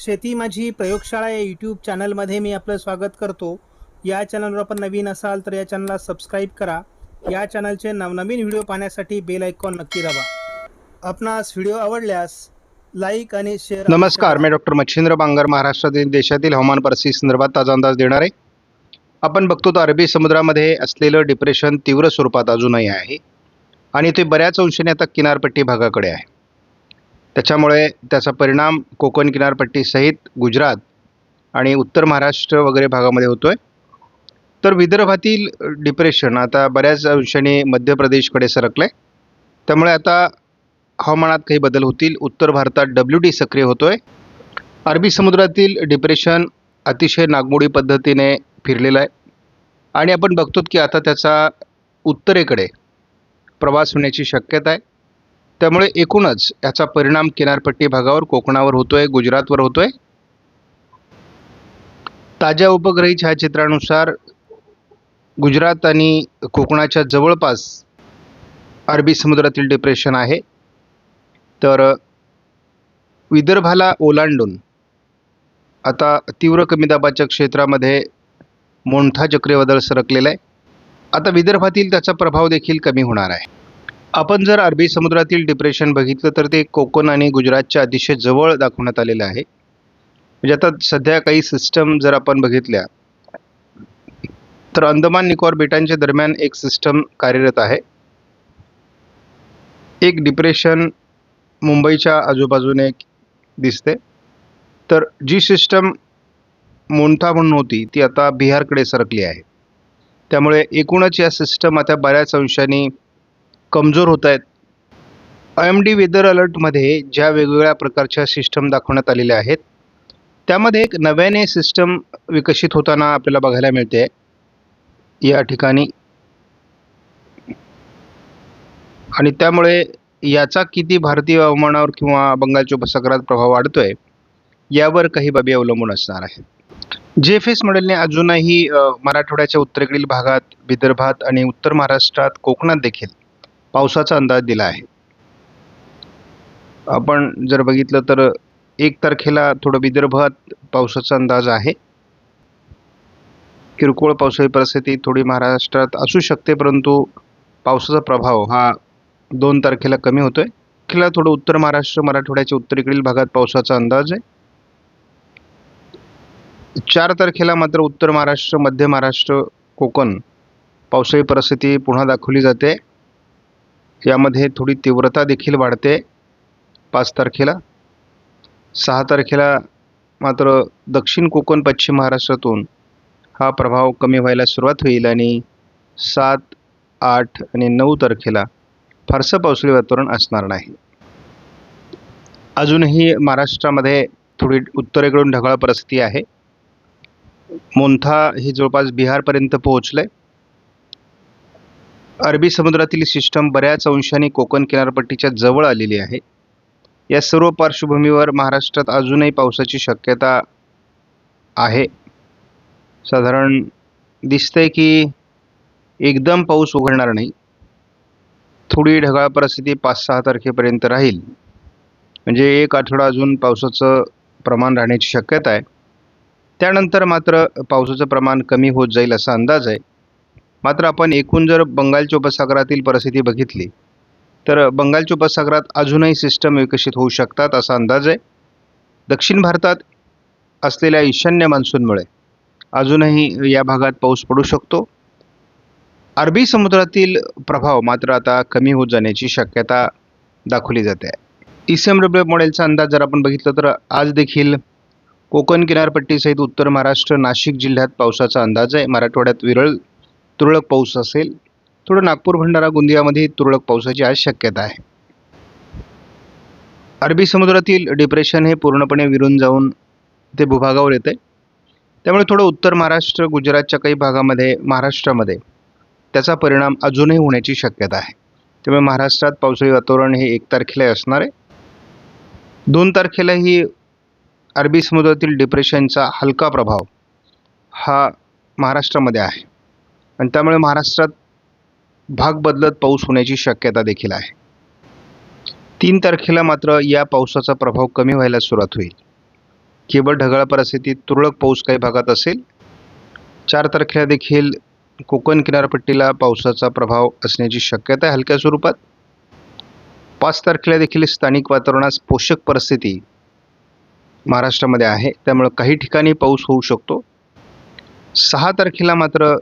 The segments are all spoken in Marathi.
शेती माझी प्रयोगशाळा या यूट्यूब चॅनलमध्ये मी आपलं स्वागत करतो. या चॅनलवर आपण नवीन असाल तर या चॅनलला सबस्क्राईब करा. या चॅनलचे नवनवीन व्हिडिओ पाहण्यासाठी बेल आयकॉन नक्की दाबा. आपणास व्हिडिओ आवडल्यास लाईक आणि शेअर नमस्कार मी डॉक्टर मच्छिंद्र बांगर महाराष्ट्रातील देशातील हवामान परिस्थिती संदर्भात ताजा अंदाज देणार. आहे आपण बघतो तर अरबी समुद्रामध्ये असलेलं डिप्रेशन तीव्र स्वरूपात अजूनही आहे. आणि ते बऱ्याच अंशाने आता किनारपट्टी भागाकडे आहे. त्याच्यामुळे त्याचा परिणाम कोकण किनारपट्टीसहित गुजरात आणि उत्तर महाराष्ट्र वगैरे भागामध्ये होतो आहे तर विदर्भातील डिप्रेशन आता बऱ्याच अंशाने मध्य प्रदेशकडे सरकलं आहे त्यामुळे आता हवामानात काही बदल होतील. उत्तर भारतात डब्ल्यू डी सक्रिय होतो आहे अरबी समुद्रातील डिप्रेशन अतिशय नागमोडी पद्धतीने फिरलेलं आहे. आणि आपण बघतो की आता त्याचा उत्तरेकडे प्रवास होण्याची शक्यता आहे. त्यामुळे एकूणच याचा परिणाम किनारपट्टी भागावर कोकणावर होतो आहे गुजरातवर होतो आहे ताज्या उपग्रही छायाचित्रानुसार गुजरात आणि कोकणाच्या जवळपास अरबी समुद्रातील डिप्रेशन आहे. तर विदर्भाला ओलांडून आता तीव्र कमी दाबाच्या क्षेत्रामध्ये मोंठा चक्रीवादळ सरकलेलं आहे. आता विदर्भातील त्याचा प्रभाव देखील कमी होणार आहे. आपण जर अरबी समुद्रातील डिप्रेशन बघितलं तर ते कोकण आणि गुजरातच्या अतिशय जवळ दाखवण्यात आलेलं आहे. म्हणजे आता सध्या काही सिस्टम जर आपण बघितल्या तर अंदमान निकोबार बेटांच्या दरम्यान एक सिस्टम कार्यरत आहे. एक डिप्रेशन मुंबईच्या आजूबाजूने दिसते. तर जी सिस्टम मोंठा म्हणून होती ती आता बिहारकडे सरकली आहे. त्यामुळे एकूणच या सिस्टम आता बऱ्याच अंशांनी कमजोर होत आहेत. आय एम डी वेदर अलर्टमध्ये ज्या वेगवेगळ्या प्रकारच्या सिस्टम दाखवण्यात आलेल्या आहेत त्यामध्ये एक नव्याने सिस्टम विकसित होताना आपल्याला बघायला मिळते. या ठिकाणी. आणि त्यामुळे याचा किती भारतीय हवामानावर किंवा बंगालच्या उपसागरात प्रभाव वाढतोय यावर काही बाबी अवलंबून असणार आहे जे एफ एस मॉडेलने अजूनही मराठवाड्याच्या उत्तरेकडील भागात विदर्भात आणि उत्तर महाराष्ट्रात कोकणात देखील पावसाचा अंदाज दिला आहे. आपण जर बघितलं तर एक तारखेला थोडं विदर्भात पावसाचा अंदाज आहे. किरकोळ पावसाळी परिस्थिती थोडी महाराष्ट्रात असू शकते परंतु पावसाचा प्रभाव हा दोन तारखेला कमी होतोय. तारखेला थोडं उत्तर महाराष्ट्र मराठवाड्याच्या उत्तरेकडील भागात पावसाचा अंदाज आहे. चार तारखेला मात्र उत्तर महाराष्ट्र मध्य महाराष्ट्र कोकण पावसाळी परिस्थिती पुन्हा दाखवली जाते. यामध्ये थोडी तीव्रता देखील वाढते. पाच तारखेला. सहा तारखेला मात्र दक्षिण कोकण पश्चिम महाराष्ट्रातून हा प्रभाव कमी व्हायला सुरुवात होईल आणि सात आठ आणि नऊ तारखेला फारसं पावसाळी वातावरण असणार नाही. अजूनही महाराष्ट्रामध्ये थोडी उत्तरेकडून ढगाळ परिस्थिती आहे. मोंथा हे जवळपास बिहारपर्यंत पोहोचलं आहे अरबी समुद्रातील सिस्टम बऱ्याच अंशाने कोकण किनारपट्टीच्या जवळ आलेली आहे. या सर्व पार्श्वभूमीवर महाराष्ट्रात अजूनही पावसाची शक्यता आहे. साधारण दिसतंय की एकदम पाऊस उघडणार नाही. थोडी ढगाळ परिस्थिती पाच सहा तारखेपर्यंत राहील. म्हणजे एक आठवडा अजून पावसाचं प्रमाण राहण्याची शक्यता आहे. त्यानंतर मात्र पावसाचं प्रमाण कमी होत जाईल असा अंदाज आहे. मात्र आपण एकूण जर बंगालच्या उपसागरातील परिस्थिती बघितली तर बंगालच्या उपसागरात अजूनही सिस्टम विकसित होऊ शकतात असा अंदाज आहे. दक्षिण भारतात असलेल्या ईशान्य मान्सूनमुळे अजूनही या भागात पाऊस पडू शकतो. अरबी समुद्रातील प्रभाव मात्र आता कमी होत जाण्याची शक्यता दाखवली जाते एस एम डब्ल्यू मॉडेलचा अंदाज जर आपण बघितलं तर आज देखील कोकण किनारपट्टीसहित उत्तर महाराष्ट्र नाशिक जिल्ह्यात पावसाचा अंदाज आहे. मराठवाड्यात विरळ तुरळक पाऊस असेल थोडं नागपूर भंडारा गोंदियामध्ये तुरळक पावसाची आज शक्यता आहे. अरबी समुद्रातील डिप्रेशन हे पूर्णपणे विरून जाऊन ते भूभागावर येते त्यामुळे थोडं उत्तर महाराष्ट्र गुजरातच्या काही भागामध्ये महाराष्ट्रामध्ये त्याचा परिणाम अजूनही होण्याची शक्यता आहे. त्यामुळे महाराष्ट्रात पावसाळी वातावरण हे एक तारखेला असणार आहे. दोन तारखेलाही अरबी समुद्रातील डिप्रेशनचा हलका प्रभाव हा महाराष्ट्रामध्ये आहे. आणि त्यामुळे महाराष्ट्रात भाग बदलत पाऊस होण्याची शक्यता देखील आहे. तीन तारखेला मात्र या पावसाचा प्रभाव कमी व्हायला सुरुवात होईल. केवळ ढगाळ परिस्थितीत तुरळक पाऊस काही भागात असेल चार तारखेला देखील कोकण किनारपट्टीला पावसाचा प्रभाव असण्याची शक्यता आहे हलक्या स्वरूपात. पाच तारखेला देखील स्थानिक वातावरणास पोषक परिस्थिती महाराष्ट्रामध्ये आहे त्यामुळं काही ठिकाणी पाऊस होऊ शकतो. सहा तारखेला मात्र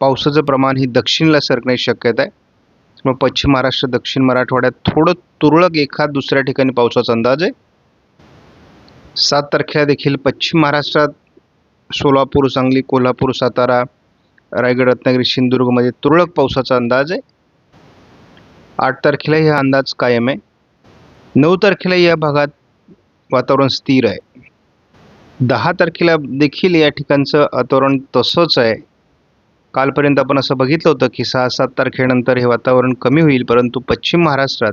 पावसाचं प्रमाण ही दक्षिणला सरकण्याची शक्यता आहे. मग पश्चिम महाराष्ट्र दक्षिण मराठवाड्यात थोडं तुरळक एखाद दुसऱ्या ठिकाणी पावसाचा अंदाज आहे. सात तारखेला देखील पश्चिम महाराष्ट्रात सोलापूर सांगली कोल्हापूर सातारा रायगड रत्नागिरी सिंधुदुर्गमध्ये तुरळक पावसाचा अंदाज आहे. आठ तारखेला हा अंदाज कायम आहे. नऊ तारखेला या भागात वातावरण स्थिर आहे. दहा तारखेला देखील या ठिकाणचं वातावरण तसंच आहे. कालपर्यंत आपण असं बघितलं होतं की सहा सात तारखेनंतर हे वातावरण कमी होईल परंतु पश्चिम महाराष्ट्रात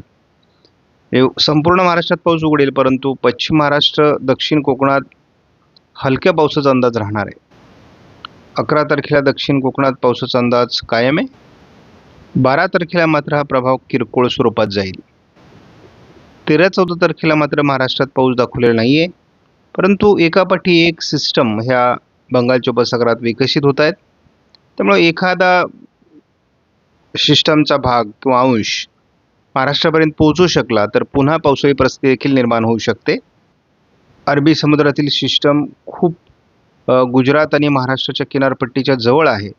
हे संपूर्ण महाराष्ट्रात पाऊस उघडेल परंतु पश्चिम महाराष्ट्र दक्षिण कोकणात हलक्या पावसाचा अंदाज राहणार आहे. अकरा तारखेला दक्षिण कोकणात पावसाचा अंदाज कायम आहे. बारा तारखेला मात्र हा प्रभाव किरकोळ स्वरूपात जाईल. तेरा चौदा तारखेला मात्र महाराष्ट्रात पाऊस दाखवलेला नाही आहे परंतु एकापाठी एक सिस्टम ह्या बंगालच्या उपसागरात विकसित होत आहेत. त्यामुळे एखादा सिस्टमचा भाग किंवा अंश महाराष्ट्रापर्यंत पोहोचू शकला तर पुन्हा पावसाळी परिस्थिती देखील निर्माण होऊ शकते. अरबी समुद्रातील सिस्टम खूप गुजरात आणि महाराष्ट्राच्या किनारपट्टीच्या जवळ आहे.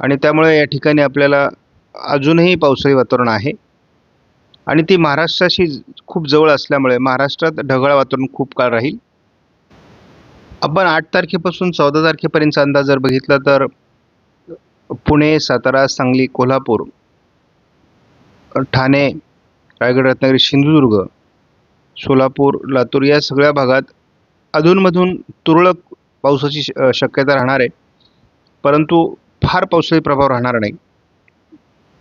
आणि त्यामुळे या ठिकाणी आपल्याला अजूनही पावसाळी वातावरण आहे. आणि ती महाराष्ट्राशी खूप जवळ असल्यामुळे महाराष्ट्रात ढगाळ वातावरण खूप काळ राहील. आपण आठ तारखेपासून चौदा तारखेपर्यंतचा अंदाज जर बघितला तर पुणे सातारा सांगली कोल्हापूर ठाणे रायगड रत्नागिरी सिंधुदुर्ग सोलापूर लातूर या सगळ्या भागात अधूनमधून तुरळक पावसाची श- शक्यता राहणार आहे. परंतु फार पावसाळी प्रभाव राहणार नाही.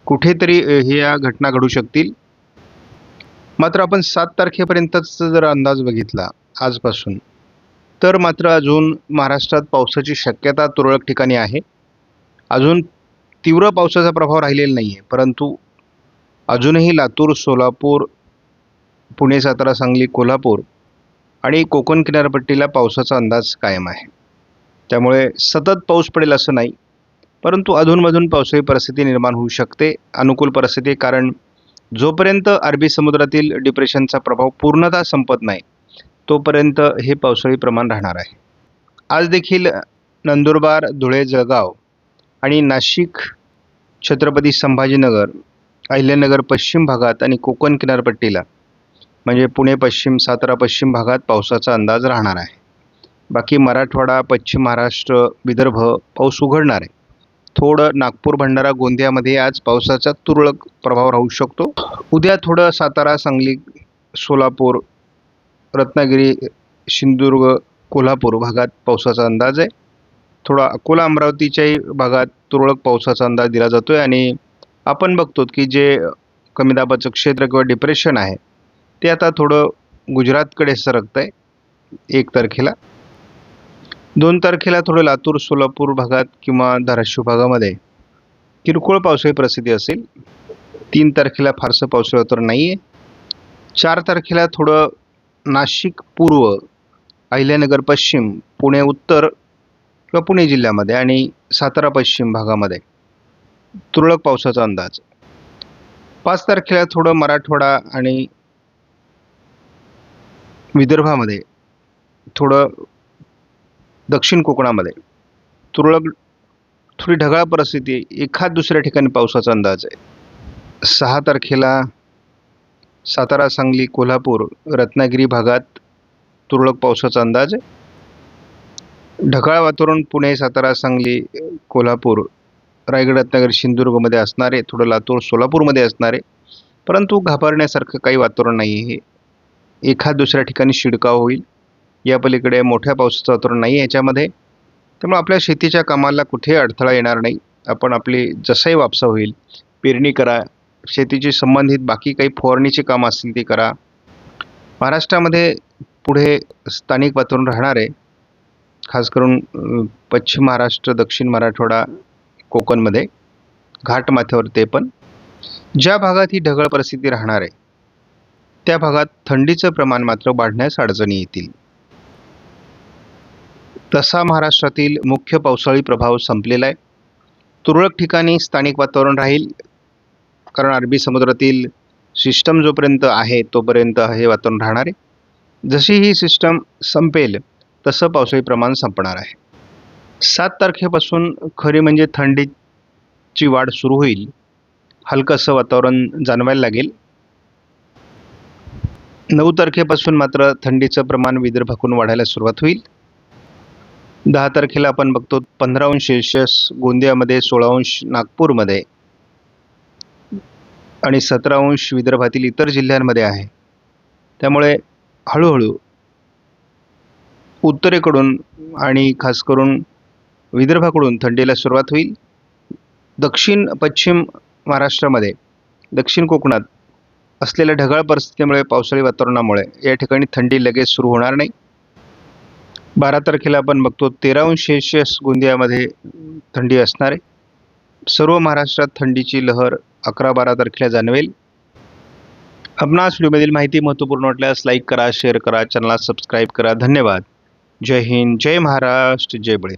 कुठेतरी ह्या या घटना घडू शकतील. मात्र आपण सात तारखेपर्यंतच जर अंदाज बघितला आजपासून तर मात्र अजून महाराष्ट्रात पावसाची शक्यता तुरळक ठिकाणी आहे. अजून तीव्र पावसाचा प्रभाव राहिलेला नाही आहे परंतु अजूनही लातूर सोलापूर पुणे सातारा सांगली कोल्हापूर आणि कोकण किनारपट्टीला पावसाचा अंदाज कायम आहे. त्यामुळे सतत पाऊस पडेल असं नाही परंतु अधूनमधून पावसाळी परिस्थिती निर्माण होऊ शकते. अनुकूल परिस्थिती कारण जोपर्यंत अरबी समुद्रातील डिप्रेशनचा प्रभाव पूर्णतः संपत नाही तोपर्यंत हे पावसाळी प्रमाण राहणार आहे. आज देखील नंदुरबार धुळे जळगाव आणि नाशिक छत्रपती संभाजीनगर अहिल्यानगर पश्चिम भागात आणि कोकण किनारपट्टीला. म्हणजे पुणे पश्चिम सातारा पश्चिम भागात पावसाचा अंदाज राहणार आहे. बाकी मराठवाडा पश्चिम महाराष्ट्र विदर्भ पाऊस उघडणार आहे. थोडं नागपूर भंडारा गोंदियामध्ये आज पावसाचा तुरळक प्रभाव राहू शकतो. उद्या थोडं सातारा सांगली सोलापूर रत्नागिरी सिंधुदुर्ग कोल्हापूर भागात पावसाचा अंदाज आहे. थोडा अकोला अमरावतीच्याही भागात तुरळक पावसाचा अंदाज दिला जातो आहे आणि आपण बघतो की जे कमी दाबाचं क्षेत्र किंवा डिप्रेशन आहे ते आता थोडं गुजरातकडे सरकतं आहे एक तारखेला. दोन तारखेला थोडं लातूर सोलापूर भागात किंवा धाराशिव भागामध्ये किरकोळ पावसाळी प्रसिद्धी असेल. तीन तारखेला फारसं पावसाळी वातावरण नाही आहे चार तारखेला थोडं नाशिक पूर्व अहिल्यानगर पश्चिम पुणे उत्तर किंवा पुणे जिल्ह्यामध्ये आणि सातारा पश्चिम भागामध्ये तुरळक पावसाचा अंदाज. पाच तारखेला थोडं मराठवाडा आणि विदर्भामध्ये थोडं दक्षिण कोकणामध्ये तुरळक थोडी ढगाळ परिस्थिती एखाद दुसऱ्या ठिकाणी पावसाचा अंदाज आहे. सहा तारखेला सातारा सांगली कोल्हापूर रत्नागिरी भागात तुरळक पावसाचा अंदाज आहे. ढगाळ वातावरण पुणे सातारा सांगली कोल्हापूर रायगड रत्नागिरी सिंधुदुर्गमध्ये असणारे थोडं लातूर सोलापूरमध्ये असणारे परंतु घाबरण्यासारखं काही वातावरण नाही आहे. एखाद दुसऱ्या ठिकाणी शिडकाव होईल. या पलीकडे मोठ्या पावसाचं वातावरण नाही आहे याच्यामध्ये. त्यामुळे आपल्या शेतीच्या कामाला कुठेही अडथळा येणार नाही. आपण आपली जसाही वापसा होईल पेरणी करा. शेतीशी संबंधित बाकी काही फवारणीची कामं असतील ती करा. महाराष्ट्रामध्ये पुढे स्थानिक वातावरण राहणार आहे. खास करून पश्चिम महाराष्ट्र दक्षिण मराठवाडा कोकणमध्ये घाटमाथ्यावर ते पण. ज्या भागात ही ढगाळ परिस्थिती राहणार आहे त्या भागात थंडीचं प्रमाण मात्र वाढण्यास अडचणी येतील. तसा महाराष्ट्रातील मुख्य पावसाळी प्रभाव संपलेला आहे. तुरळक ठिकाणी स्थानिक वातावरण राहील कारण अरबी समुद्रातील सिस्टम जोपर्यंत आहे तोपर्यंत हे वातावरण राहणार आहे. जशी ही सिस्टम संपेल तसं पावसाळी प्रमाण संपणार आहे. सात तारखेपासून खरी म्हणजे थंडीची वाढ सुरू होईल. हलकंसं वातावरण जाणवायला लागेल. नऊ तारखेपासून मात्र थंडीचं प्रमाण विदर्भाकून वाढायला सुरुवात होईल. दहा तारखेला आपण बघतो पंधरा अंश सेल्शियस गोंदियामध्ये सोळा अंश नागपूरमध्ये. आणि सतरा अंश विदर्भातील इतर जिल्ह्यांमध्ये आहे. त्यामुळे हळूहळू उत्तरेकडून आणि खास करून विदर्भाकडून थंडीला सुरुवात होईल. दक्षिण पश्चिम महाराष्ट्रामध्ये दक्षिण कोकणात असलेल्या ढगाळ परिस्थितीमुळे पावसाळी वातावरणामुळे या ठिकाणी थंडी लगेच सुरू होणार नाही. बारा तारखेला आपण बघतो तेरा अंश गोंदियामध्ये थंडी असणार आहे. सर्व महाराष्ट्रात थंडीची लहर अकरा बारा तारखेला जाणवेल. आपणास व्हिडिओमधील माहिती महत्त्वपूर्ण वाटल्यास लाईक करा शेअर करा चॅनलला सबस्क्राईब करा. धन्यवाद. जय हिंद जय महाराष्ट्र जय बळी